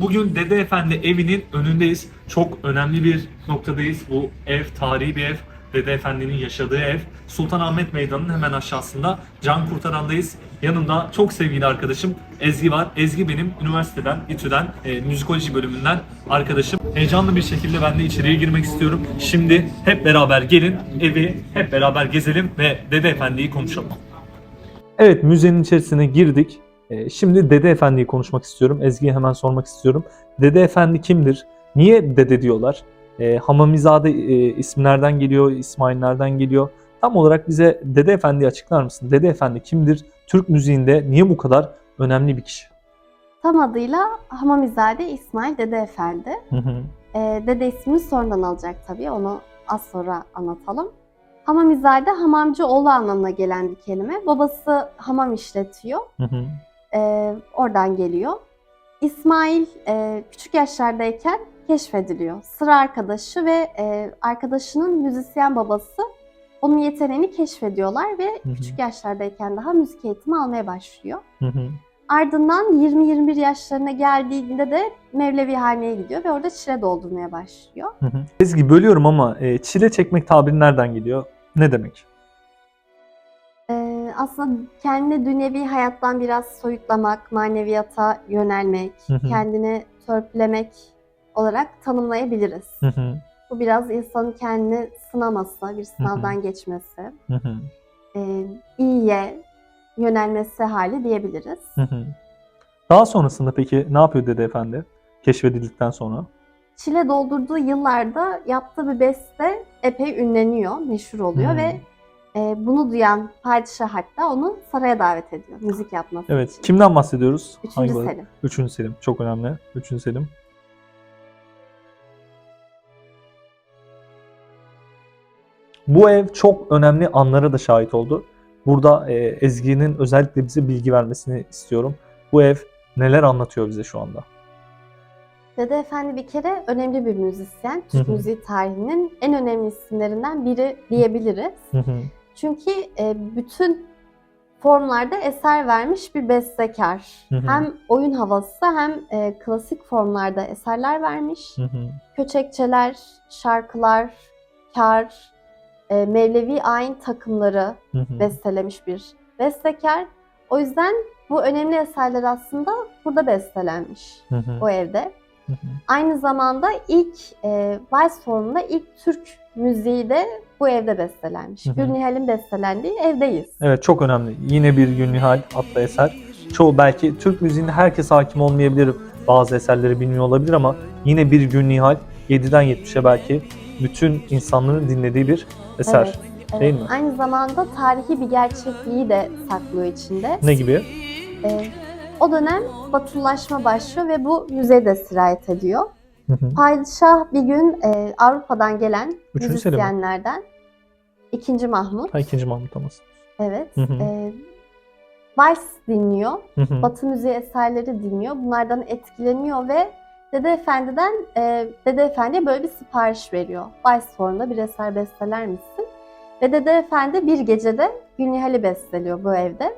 Bugün Dede Efendi evinin önündeyiz. Çok önemli bir noktadayız. Bu ev tarihi bir ev. Dede Efendi'nin yaşadığı ev. Sultanahmet Meydanı'nın hemen aşağısında Can Kurtaran'dayız. Yanımda çok sevgili arkadaşım Ezgi var. Ezgi benim üniversiteden, İTÜ'den, e, müzikoloji bölümünden arkadaşım. Heyecanlı bir şekilde ben de içeriye girmek istiyorum. Şimdi hep beraber gelin, evi hep beraber gezelim ve Dede Efendi'yi konuşalım. Evet, müzenin içerisine girdik. Ee, Şimdi Dede Efendi'yi konuşmak istiyorum. Ezgi'ye hemen sormak istiyorum. Dede Efendi kimdir? Niye dede diyorlar? Ee, Hamamizade e, isimlerden geliyor, İsmaillerden geliyor. Tam olarak bize Dede Efendi'yi açıklar mısın? Dede Efendi kimdir? Türk müziğinde niye bu kadar önemli bir kişi? Tam adıyla Hamamizade İsmail Dede Efendi. Hı hı. Ee, dede ismini sonradan alacak tabii, onu az sonra anlatalım. Hamamizade hamamcı oğlu anlamına gelen bir kelime. Babası hamam işletiyor, Hı hı. Ee, oradan geliyor. İsmail e, küçük yaşlardayken keşfediliyor. Sıra arkadaşı ve e, arkadaşının müzisyen babası onun yeteneğini keşfediyorlar ve hı. küçük yaşlardayken daha müzik eğitimi almaya başlıyor. Hı hı. Ardından 20-21 yaşlarına geldiğinde de Mevlevihane'ye gidiyor ve orada çile doldurmaya başlıyor. Hı hı. Ezgi bölüyorum ama e, çile çekmek tabiri nereden geliyor? Ne demek? Aslında kendini dünyevi hayattan biraz soyutlamak, maneviyata yönelmek, Hı hı. kendini törpülemek olarak tanımlayabiliriz. Hı hı. Bu biraz insanın kendini sınaması, bir sınavdan geçmesi, Hı hı. e, iyiye yönelmesi hali diyebiliriz. Hı hı. Daha sonrasında peki ne yapıyor Dede Efendi? Keşfedildikten sonra. Çile doldurduğu yıllarda yaptığı bir beste epey ünleniyor, meşhur oluyor Hmm. ve e, bunu duyan padişah hatta onu saraya davet ediyor müzik yapması Evet. için. Kimden bahsediyoruz? Üçüncü Hangi var? Selim. Üçüncü Selim. Çok önemli. Üçüncü Selim. Bu ev çok önemli anlara da şahit oldu. Burada e, Ezgi'nin özellikle bize bilgi vermesini istiyorum. Bu ev neler anlatıyor bize şu anda? Dede Efendi bir kere önemli bir müzisyen. Türk Hı hı. müziği tarihinin en önemli isimlerinden biri diyebiliriz. Hı hı. Çünkü e, bütün formlarda eser vermiş bir bestekar. Hı hı. Hem oyun havası hem e, klasik formlarda eserler vermiş. Hı hı. Köçekçeler, şarkılar, kar, e, Mevlevi ayin takımları Hı hı. bestelemiş bir bestekar. O yüzden bu önemli eserler aslında burada bestelenmiş Hı hı. o evde. Hı hı. Aynı zamanda ilk e, vals formunda ilk Türk müziği de bu evde bestelenmiş. Hı hı. Gülnihal'in bestelendiği evdeyiz. Evet çok önemli. Yine bir Gülnihal adlı eser. Çoğu belki Türk müziğinde herkes hakim olmayabilir. Bazı eserleri bilmiyor olabilir ama yine bir Gülnihal 7'den 70'e belki bütün insanların dinlediği bir eser. Evet, evet. Değil mi? Aynı zamanda tarihi bir gerçekliği de saklıyor içinde. Ne gibi? E, o dönem batılılaşma başlıyor ve bu müzeye de sirayet ediyor. Hı hı. Padişah bir gün e, Avrupa'dan gelen Üçüncü müzisyenlerden ikinci Mahmut, Ha ikinci Mahmut Thomas. evet, Hı hı. e, vals dinliyor. Hı hı. Batı müziği eserleri dinliyor. Bunlardan etkileniyor ve Dede Efendi'den e, Dede Efendi'ye böyle bir sipariş veriyor. Vals formunda bir eser besteler misin? Ve Dede Efendi bir gecede Gülnihal'i besteliyor bu evde.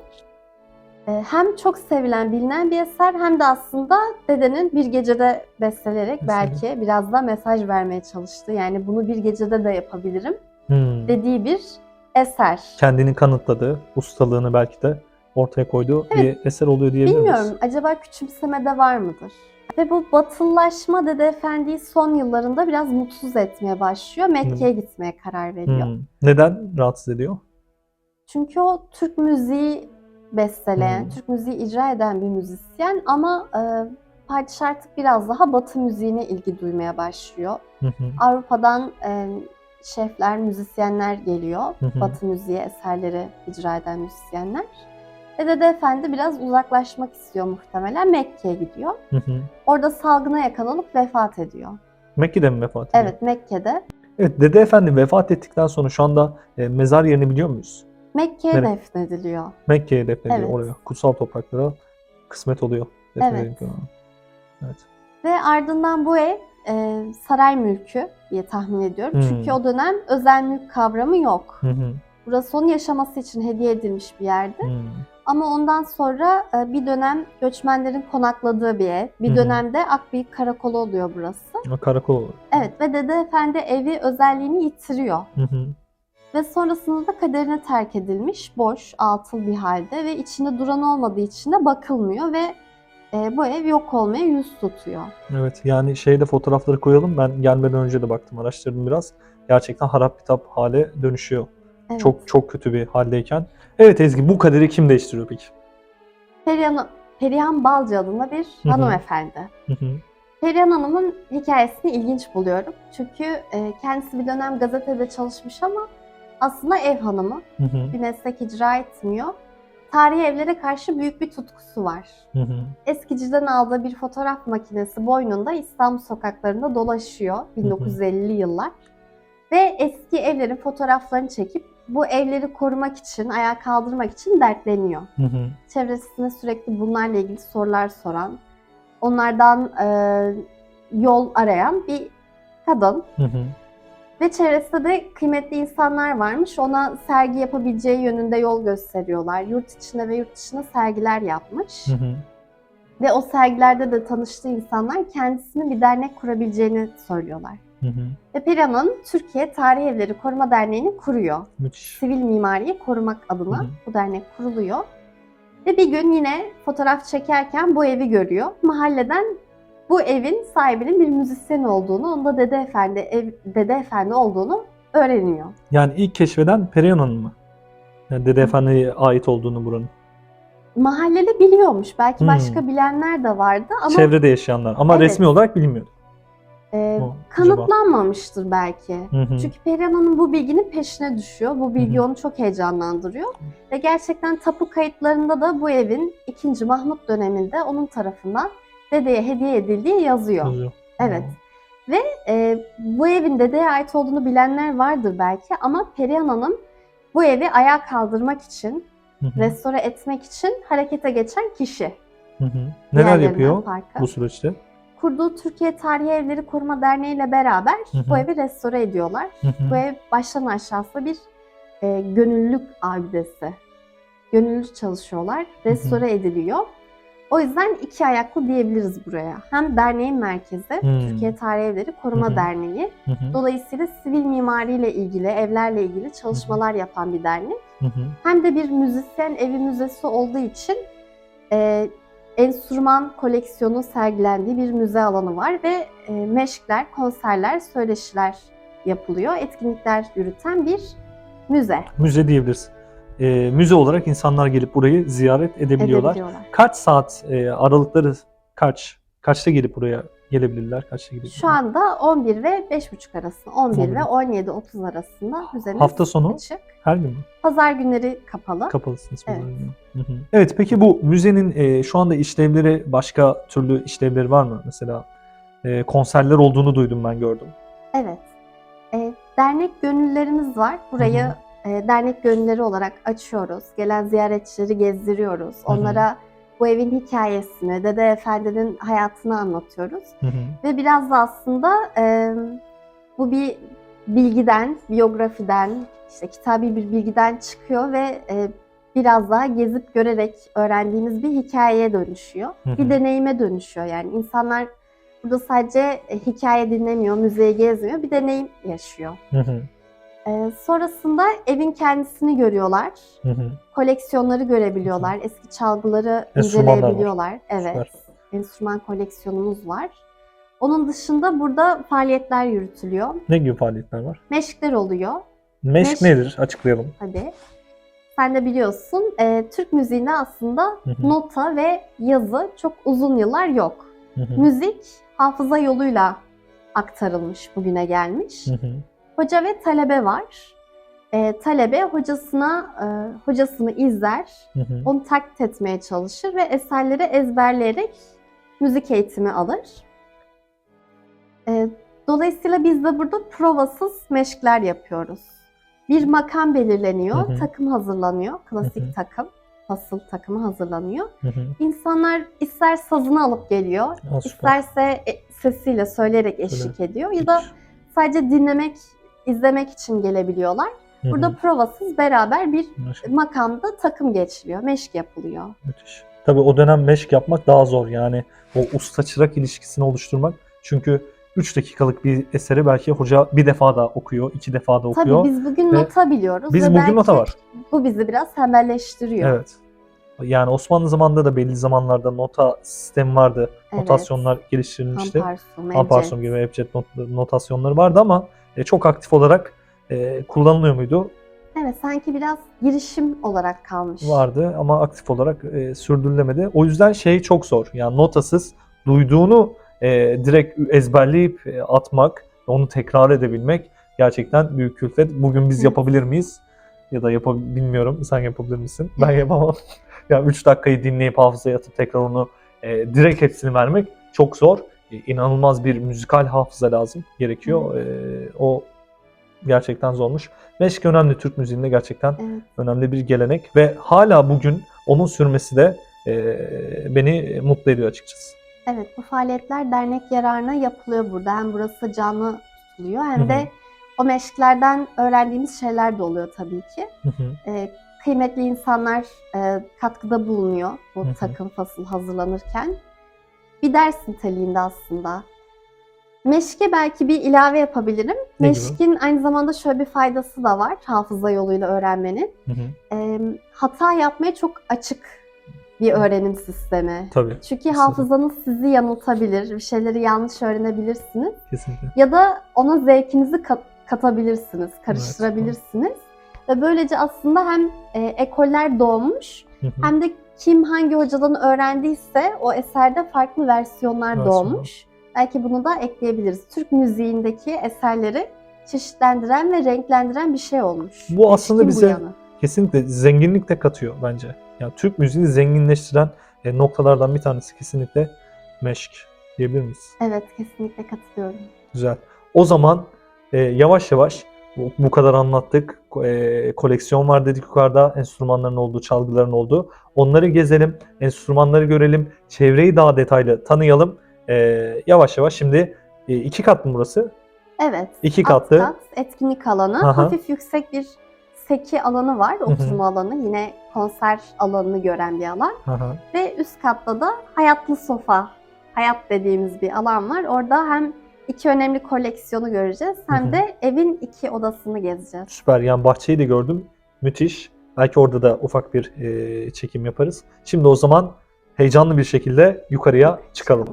E, hem çok sevilen, bilinen bir eser hem de aslında dedenin bir gecede besteleyerek Mesela? belki biraz da mesaj vermeye çalıştı. Yani bunu bir gecede de yapabilirim Hmm. dediği bir eser. Kendini kanıtladığı, ustalığını belki de ortaya koyduğu bir eser oluyor diyebilir miyiz? Bilmiyorum acaba küçümsemede var mıdır? Ve bu batılılaşma Dede Efendi'yi son yıllarında biraz mutsuz etmeye başlıyor. Mekke'ye gitmeye karar veriyor. Hmm. Neden rahatsız ediyor? Çünkü o Türk müziği besteleyen, Hmm. Türk müziği icra eden bir müzisyen ama e, padişah artık biraz daha batı müziğine ilgi duymaya başlıyor. Hı hı. Avrupa'dan e, şefler, müzisyenler geliyor. Hı hı. Batı müziği eserleri icra eden müzisyenler. Ve Dede Efendi biraz uzaklaşmak istiyor muhtemelen. Mekke'ye gidiyor. Hı hı. Orada salgına yakalanıp vefat ediyor. Mekke'de mi vefat ediyor? Evet Mekke'de. Evet, Dede Efendi vefat ettikten sonra şu anda e, mezar yerini biliyor muyuz? Mekke'ye Nereye? defnediliyor. Mekke'ye defnediliyor Evet. oraya. Kutsal topraklara kısmet oluyor. Evet. Evet. Ve ardından bu ev e, saray mülkü diye tahmin ediyorum. Hmm. Çünkü o dönem özel mülk kavramı yok. Hı hı. Burası onun yaşaması için hediye edilmiş bir yerde. hı. Ama ondan sonra e, bir dönem göçmenlerin konakladığı bir ev. Bir hı. dönemde Akbıyık Karakolu oluyor burası. Karakol. Evet ve Dede Efendi evi özelliğini yitiriyor. Hı. Ve sonrasında da kaderine terk edilmiş, boş, atıl bir halde ve içinde duran olmadığı için de bakılmıyor ve e, bu ev yok olmaya yüz tutuyor. Evet yani şeyde fotoğrafları koyalım. Ben gelmeden önce de baktım araştırdım biraz. Gerçekten harap bitap hale dönüşüyor. Evet. Çok çok kötü bir haldeyken. Evet Ezgi bu kaderi kim değiştiriyor peki? Perihan, Perihan Balcı adında bir hı. hanımefendi. Hı hı. Perihan Hanım'ın hikayesini ilginç buluyorum. Çünkü e, kendisi bir dönem gazetede çalışmış ama aslında ev hanımı. Hı hı. Bir meslek icra etmiyor. Tarihi evlere karşı büyük bir tutkusu var. Hı hı. Eskiciden aldığı bir fotoğraf makinesi boynunda İstanbul sokaklarında dolaşıyor 1950'li yıllar. Ve eski evlerin fotoğraflarını çekip bu evleri korumak için, ayağa kaldırmak için dertleniyor. Hı hı. Çevresine sürekli bunlarla ilgili sorular soran, onlardan e, yol arayan bir kadın. Hı hı. Ve çevresinde de kıymetli insanlar varmış. Ona sergi yapabileceği yönünde yol gösteriyorlar. Yurt içinde ve yurt dışında sergiler yapmış. Hı hı. Ve o sergilerde de tanıştığı insanlar kendisinin bir dernek kurabileceğini söylüyorlar. Hı hı. Ve Perihan'ın Türkiye Tarih Evleri Koruma Derneği'ni kuruyor. Müthiş. Sivil mimariyi korumak adına Hı hı. bu dernek kuruluyor. Ve bir gün yine fotoğraf çekerken bu evi görüyor. Mahalleden bu evin sahibinin bir müzisyen olduğunu, onda Dede Efendi, ev, Dede Efendi olduğunu öğreniyor. Yani ilk keşfeden Perihan Hanım mı? Yani Dede Efendi'ye ait olduğunu buranın. Mahalleli biliyormuş. Belki Hmm. başka bilenler de vardı ama Çevrede yaşayanlar ama Evet. resmi olarak bilmiyordu. e, O, kanıtlanmamıştır belki. Hı hı. Çünkü Perihan Hanım bu bilginin peşine düşüyor. Bu bilgi hı. onu çok heyecanlandırıyor. Ve gerçekten tapu kayıtlarında da bu evin 2. Mahmut döneminde onun tarafından dedeye hediye edildiği yazıyor. Yazıyor. Evet. Ve e, bu evin dedeye ait olduğunu bilenler vardır belki ama Perihan Hanım bu evi ayağa kaldırmak için, Hı hı. restore etmek için harekete geçen kişi. Hı hı. Neler Diğerlerinden yapıyor farkı. bu süreçte? Kurduğu Türkiye Tarihi Evleri Koruma Derneği ile beraber Hı hı. bu evi restore ediyorlar. Hı hı. Bu ev baştan aşağısı bir e, gönüllülük abidesi. Gönüllü çalışıyorlar, restore ediliyor. O yüzden iki ayaklı diyebiliriz buraya. Hem derneğin merkezi, Hmm. Türkiye Tarihi Evleri Koruma hı. Derneği. Hı. Dolayısıyla sivil mimariyle ilgili, evlerle ilgili çalışmalar yapan bir dernek. Hı. Hem de bir müzisyen evi müzesi olduğu için e, enstrüman koleksiyonu sergilendiği bir müze alanı var ve e, meşkler, konserler, söyleşiler yapılıyor. Etkinlikler yürüten bir müze Müze diyebiliriz. Ee, müze olarak insanlar gelip burayı ziyaret edebiliyorlar. edebiliyorlar. Kaç saat e, aralıkları kaç? Kaçta gelip buraya gelebilirler? Kaçta gelip? Şu anda 11 ve 5.30 arasında, 11 11. ve 17.30 arasında müzemiz Hafta sonu açık. her gün mü? Pazar günleri kapalı. Kapalısınız. Evet. pazar günü. Hı hı. Evet peki bu müzenin e, şu anda işlevleri başka türlü işlevleri var mı? Mesela e, konserler olduğunu duydum ben gördüm. Evet. E, dernek gönüllerimiz var. Burayı Hı e, dernek gönülleri olarak açıyoruz. Gelen ziyaretçileri gezdiriyoruz. Hı hı. Onlara bu evin hikayesini, Dede Efendi'nin hayatını anlatıyoruz. Hı hı. Ve biraz da aslında e, bu bir bilgiden, biyografiden, işte kitabi bir bilgiden çıkıyor ve e, biraz daha gezip görerek öğrendiğimiz bir hikayeye dönüşüyor. Hı hı. Bir deneyime dönüşüyor yani. insanlar burada sadece e, hikaye dinlemiyor, müzeyi gezmiyor, bir deneyim yaşıyor. Hı hı. E, sonrasında evin kendisini görüyorlar. Hı hı. Koleksiyonları görebiliyorlar. Eski çalgıları Enstrümanlar var. inceleyebiliyorlar. Evet. Süper. Enstrüman koleksiyonumuz var. Onun dışında burada faaliyetler yürütülüyor. Ne gibi faaliyetler var? Meşkler oluyor. Meşk Meşk- nedir? Açıklayalım. Hadi. Sen de biliyorsun e, Türk müziğinde aslında Hı hı. nota ve yazı çok uzun yıllar yok. Hı hı. Müzik hafıza yoluyla aktarılmış, bugüne gelmiş. Hı hı. Hoca ve talebe var. E, talebe hocasına e, hocasını izler, Hı hı. onu taklit etmeye çalışır ve eserleri ezberleyerek müzik eğitimi alır. E, dolayısıyla biz de burada provasız meşkler yapıyoruz. Bir makam belirleniyor, Hı hı. takım hazırlanıyor, klasik Hı hı. takım, fasıl takımı hazırlanıyor. Hı hı. İnsanlar ister sazını alıp geliyor, süper. isterse e, sesiyle söyleyerek eşlik ediyor ya da sadece dinlemek, izlemek için gelebiliyorlar. Hı hı. Burada provasız beraber bir Meşk. makamda takım geçiriyor, meşk yapılıyor. Müthiş. Tabii o dönem meşk yapmak daha zor yani o usta çırak ilişkisini oluşturmak. Çünkü 3 dakikalık bir eseri belki hoca bir defa da okuyor, iki defa da okuyor. Tabii biz bugün Ve nota biliyoruz Biz ve bugün nota var. bu bizi biraz tembelleştiriyor. Evet. Yani Osmanlı zamanında da belli zamanlarda nota sistemi vardı. Evet. Notasyonlar geliştirilmişti. Amparsum, Amparsum gibi Ebced not- notasyonları vardı ama e, çok aktif olarak e, kullanılıyor muydu? Evet sanki biraz girişim olarak kalmış. Vardı ama aktif olarak e, sürdürülemedi. O yüzden şey çok zor. Yani notasız duyduğunu e, direkt ezberleyip e, atmak, onu tekrar edebilmek gerçekten büyük külfet. Bugün biz Evet. yapabilir miyiz? Ya da yapabil bilmiyorum. Sen yapabilir misin? Ben yapamam. yani 3 dakikayı dinleyip hafızaya atıp tekrar onu e, direkt hepsini vermek çok zor. E, inanılmaz bir müzikal hafıza lazım. Gerekiyor. E, o gerçekten zormuş. Meşk önemli Türk müziğinde gerçekten Evet. önemli bir gelenek ve hala bugün onun sürmesi de e, beni mutlu ediyor açıkçası. Evet bu faaliyetler dernek yararına yapılıyor burada. Hem burası canlı tutuluyor hem Hı hı. de o meşklerden öğrendiğimiz şeyler de oluyor tabii ki. Hı hı. Ee, kıymetli insanlar e, katkıda bulunuyor bu Hı hı. takım fasıl hazırlanırken. Bir ders niteliğinde aslında. Meşke belki bir ilave yapabilirim. Ne gibi? Meşkin aynı zamanda şöyle bir faydası da var hafıza yoluyla öğrenmenin. Hı hı. Ee, hata yapmaya çok açık bir öğrenim sistemi. Tabii. Çünkü Kesinlikle. hafızanız sizi yanıltabilir, bir şeyleri yanlış öğrenebilirsiniz Kesinlikle. ya da ona zevkinizi kat- katabilirsiniz, karıştırabilirsiniz. Ve böylece aslında hem e, ekoller doğmuş Hı hı. hem de kim hangi hocadan öğrendiyse o eserde farklı versiyonlar Versiyonlar. doğmuş. Belki bunu da ekleyebiliriz. Türk müziğindeki eserleri çeşitlendiren ve renklendiren bir şey olmuş. Bu aslında Meşkin bize- yanı. Kesinlikle zenginlik de katıyor bence. Yani Türk müziğini zenginleştiren e, noktalardan bir tanesi kesinlikle meşk diyebilir miyiz? Evet, kesinlikle katılıyorum. Güzel. O zaman e, yavaş yavaş bu, bu kadar anlattık. E, koleksiyon var dedik yukarıda. Enstrümanların olduğu, çalgıların olduğu. Onları gezelim, enstrümanları görelim, çevreyi daha detaylı tanıyalım. E, yavaş yavaş şimdi e, iki kat mı burası? Evet. İki alt katlı. kat, etkinlik alanı, Aha. hafif yüksek bir seki alanı var, oturma alanı. Yine konser alanını gören bir alan. Hı. Ve üst katta da hayatlı sofa, hayat dediğimiz bir alan var. Orada hem iki önemli koleksiyonu göreceğiz hem de evin iki odasını gezeceğiz. Süper. Yani bahçeyi de gördüm. Müthiş. Belki orada da ufak bir e, çekim yaparız. Şimdi o zaman heyecanlı bir şekilde yukarıya çıkalım.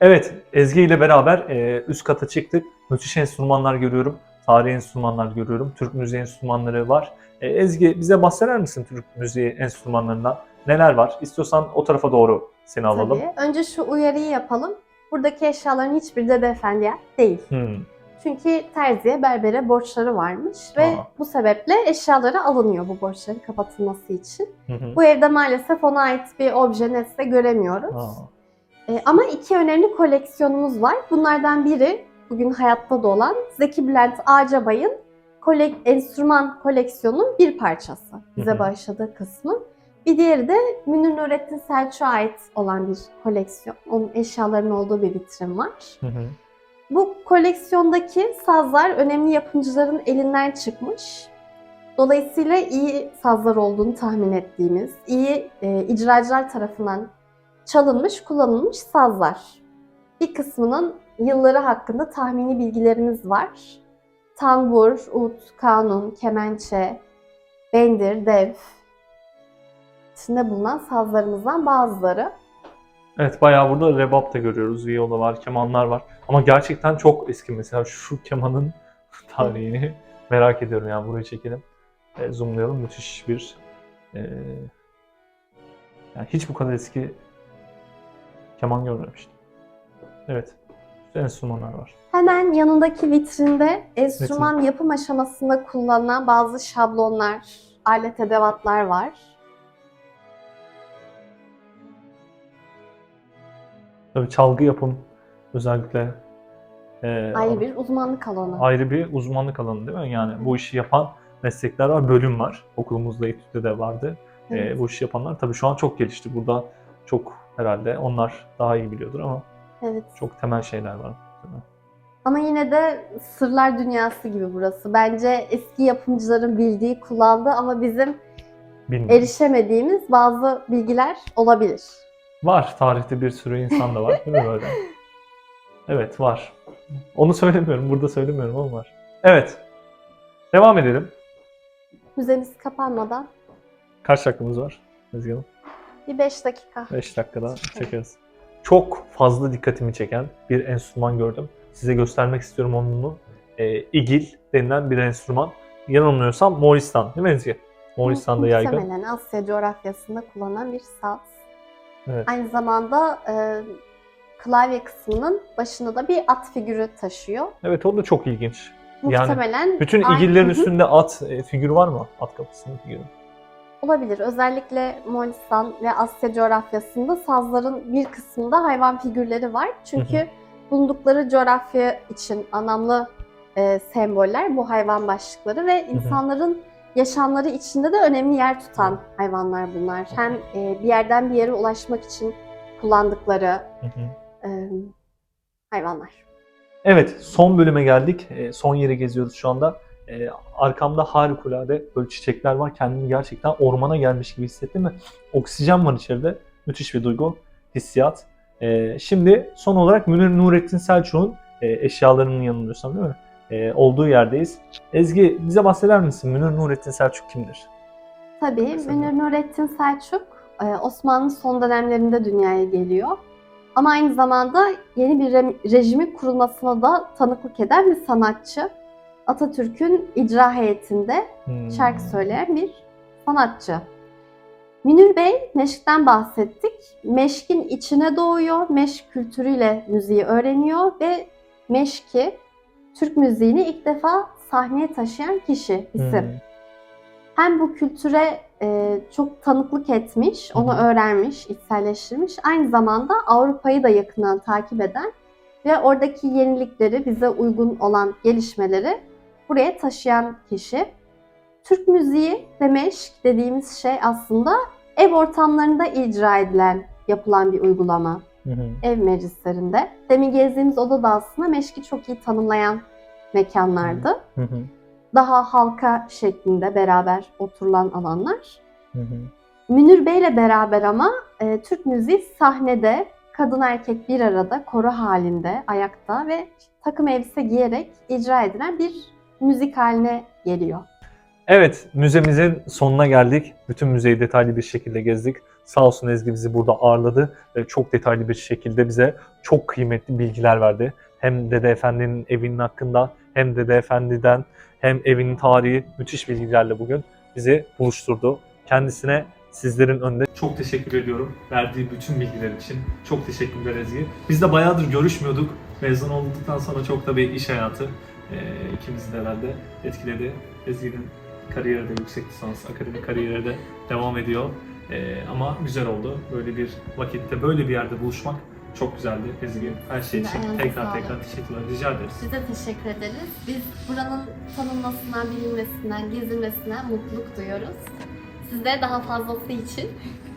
Evet, Ezgi ile beraber e, üst kata çıktık. Müthiş enstrümanlar görüyorum. Tarihi enstrümanlar görüyorum. Türk müziği enstrümanları var. E, Ezgi bize bahseder misin Türk müziği enstrümanlarından? Neler var? İstiyorsan o tarafa doğru seni alalım. Tabii. Önce şu uyarıyı yapalım. Buradaki eşyaların hiçbiri Dede Efendi'ye değil. Hmm. Çünkü terziye, berbere borçları varmış ve Aa. bu sebeple eşyaları alınıyor bu borçların kapatılması için. Hı hı. Bu evde maalesef ona ait bir obje nesne göremiyoruz. Aa. Ee, ama iki önemli koleksiyonumuz var. Bunlardan biri bugün hayatta da olan Zeki Bülent Ağacabay'ın kolek enstrüman koleksiyonunun bir parçası. Bize bağışladığı kısmı. Bir diğeri de Münir Nurettin Selçuk'a ait olan bir koleksiyon. Onun eşyalarının olduğu bir vitrin var. Hı hı. Bu koleksiyondaki sazlar önemli yapımcıların elinden çıkmış. Dolayısıyla iyi sazlar olduğunu tahmin ettiğimiz, iyi e, icracılar tarafından çalınmış, kullanılmış sazlar. Bir kısmının yılları hakkında tahmini bilgilerimiz var. Tambur, ut, kanun, kemençe, bendir, dev içinde bulunan sazlarımızdan bazıları. Evet bayağı burada rebap da görüyoruz. Viola var, kemanlar var. Ama gerçekten çok eski mesela şu kemanın tarihini merak ediyorum yani buraya çekelim. E, zoomlayalım. Müthiş bir e, yani hiç bu kadar eski keman görmemiştim. Evet. Enstrümanlar var. Hemen yanındaki vitrinde enstrüman yapım aşamasında kullanılan bazı şablonlar, alet edevatlar var. Tabii çalgı yapım özellikle e, Ayrı bir uzmanlık alanı. ayrı bir uzmanlık alanı değil mi? Yani bu işi yapan meslekler var, bölüm var. Okulumuzda, etütte de vardı. Evet. bu işi yapanlar tabii şu an çok gelişti. Burada çok herhalde onlar daha iyi biliyordur ama evet. çok temel şeyler var. Ama yine de sırlar dünyası gibi burası. Bence eski yapımcıların bildiği, kullandığı ama bizim Bilmiyorum. erişemediğimiz bazı bilgiler olabilir. Var. Tarihte bir sürü insan da var değil mi böyle? Evet var. Onu söylemiyorum. Burada söylemiyorum ama var. Evet. Devam edelim. Müzemiz kapanmadan Kaç dakikamız var? Ezgi Hanım? bir 5 dakika. 5 dakikada çekeriz. Çok fazla dikkatimi çeken bir enstrüman gördüm. Size göstermek istiyorum onu. Ee, İgil denilen bir enstrüman. Yanılmıyorsam Moğolistan değil mi Ezgi? Moğolistan'da yaygın. Muhtemelen Asya coğrafyasında kullanılan bir saz. Evet. Aynı zamanda e, klavye kısmının başında da bir at figürü taşıyor. Evet o da çok ilginç. Yani Muhtemelen Bütün aynı- igillerin Hı hı. üstünde at e, figürü var mı? At kapısının figürü. olabilir. Özellikle Moğolistan ve Asya coğrafyasında sazların bir kısmında hayvan figürleri var. Çünkü bulundukları coğrafya için anlamlı e, semboller bu hayvan başlıkları ve insanların yaşamları içinde de önemli yer tutan hayvanlar bunlar. Hem e, bir yerden bir yere ulaşmak için kullandıkları e, hayvanlar. Evet, son bölüme geldik. E, son yeri geziyoruz şu anda. E, arkamda harikulade böyle çiçekler var. Kendimi gerçekten ormana gelmiş gibi hissettim ve oksijen var içeride. Müthiş bir duygu, hissiyat. E, şimdi son olarak Münir Nurettin Selçuk'un e, eşyalarının yanılmıyorsam değil mi? E, olduğu yerdeyiz. Ezgi bize bahseder misin? Münir Nurettin Selçuk kimdir? Tabii Mesela? Münir Nurettin Selçuk e, Osmanlı son dönemlerinde dünyaya geliyor. Ama aynı zamanda yeni bir re- rejimin kurulmasına da tanıklık eden bir sanatçı. Atatürk'ün icra heyetinde Hmm. şarkı söyleyen bir sanatçı. Münir Bey, meşkten bahsettik. Meşkin içine doğuyor, meşk kültürüyle müziği öğreniyor ve meşki, Türk müziğini ilk defa sahneye taşıyan kişi, isim Hmm. hem bu kültüre e, çok tanıklık etmiş, hı. onu öğrenmiş, içselleştirmiş. Aynı zamanda Avrupa'yı da yakından takip eden ve oradaki yenilikleri, bize uygun olan gelişmeleri buraya taşıyan kişi. Türk müziği ve meşk dediğimiz şey aslında ev ortamlarında icra edilen, yapılan bir uygulama. Hı hı. Ev meclislerinde. Demin gezdiğimiz oda da aslında meşki çok iyi tanımlayan mekanlardı Hı hı. daha halka şeklinde beraber oturulan alanlar. Hı hı. Münir Bey'le beraber ama e, Türk müziği sahnede kadın erkek bir arada koro halinde ayakta ve takım elbise giyerek icra edilen bir müzik haline geliyor. Evet, müzemizin sonuna geldik. Bütün müzeyi detaylı bir şekilde gezdik. Sağ olsun Ezgi bizi burada ağırladı ve çok detaylı bir şekilde bize çok kıymetli bilgiler verdi. Hem Dede Efendi'nin evinin hakkında, hem Dede Efendi'den, hem evinin tarihi müthiş bilgilerle bugün bizi buluşturdu. Kendisine sizlerin önünde çok teşekkür ediyorum verdiği bütün bilgiler için. Çok teşekkürler Ezgi. Biz de bayağıdır görüşmüyorduk. Mezun olduktan sonra çok da bir iş hayatı e, ikimizi de herhalde etkiledi. Ezgi'nin kariyeri de yüksek lisans, akademik kariyeri de devam ediyor. E, ama güzel oldu. Böyle bir vakitte, böyle bir yerde buluşmak çok güzeldi Ezgi. Her şey için tekrar tekrar teşekkürler. Rica ederiz. Size teşekkür ederiz. Biz buranın tanınmasından, bilinmesinden, gezilmesinden mutluluk duyuyoruz. Siz de daha fazlası için,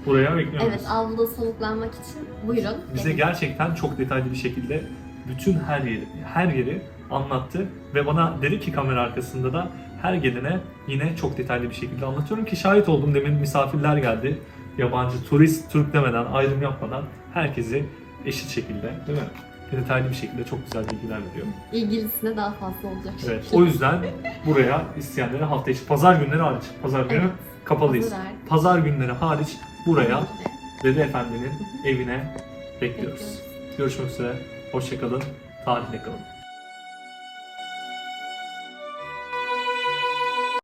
Buraya bekliyoruz. evet avluda soluklanmak için buyurun. Bize gelin. gerçekten çok detaylı bir şekilde bütün her yeri, her yeri anlattı ve bana dedi ki kamera arkasında da her gelene yine çok detaylı bir şekilde anlatıyorum ki şahit oldum demin misafirler geldi. Yabancı, turist, Türk demeden, ayrım yapmadan herkesi eşit şekilde değil mi? Detaylı bir şekilde çok güzel bilgiler veriyor. İlgilisine daha fazla olacak. Evet, o yüzden buraya isteyenlere hafta içi, pazar günleri hariç, pazar günü Evet. kapalıyız. Hazır Pazar günleri hariç buraya. Dede Efendi'nin evine bekliyoruz. Görüşmek üzere. Hoşçakalın. Tarihle kalın.